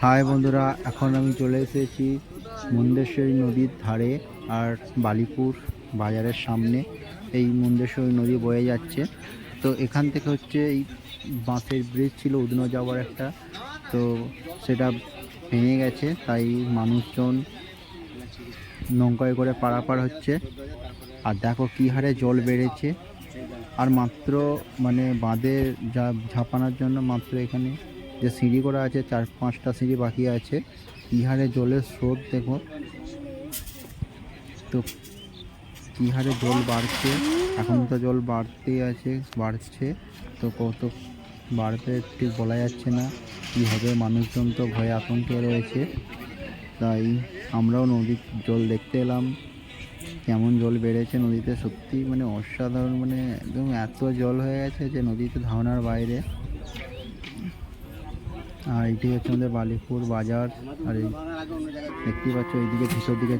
High বন্ধুরা, এখন আমি চলে এসেছি মুন্দেশ্বরী নদীর ধারে আর বালিপুর বাজারের সামনে। এই মুন্দেশ্বরী নদী বয়ে যাচ্ছে। তো এখান থেকে হচ্ছে এই বাঁশের ব্রিজ ছিল, উদনো যাওয়ার একটা। তো সেটা ভেঙে গেছে, তাই মানুষজন নৌকায় করে পারাপার হচ্ছে। আর দেখো কী হারে জল বেড়েছে। আর মাত্র মানে বাঁধে যা ঝাঁপানোর জন্য মাত্র এখানে যে সিঁড়ি করা আছে, চার পাঁচটা সিঁড়ি বাকি আছে। কী হারে জলের স্রোত দেখো তো কী হারে জল বাড়ছে, এখন তো জল বাড়তেই আছে, বাড়ছে। তো কত বাড়বে ঠিক বলা যাচ্ছে না। কী হবে মানুষজন তো ভয়ে আতঙ্কে রয়েছে। তাই আমরাও নদীর জল দেখতে এলাম। কেমন জল বেড়েছে নদীতে সত্যি মানে অসাধারণ মানে একদম এত জল হয়ে গেছে যে নদীতে ধারণার বাইরে। আর এটি হচ্ছে আমাদের বালিপুর বাজার আর এই দেখতে পাচ্ছ এইদিকে ভিসর দিকে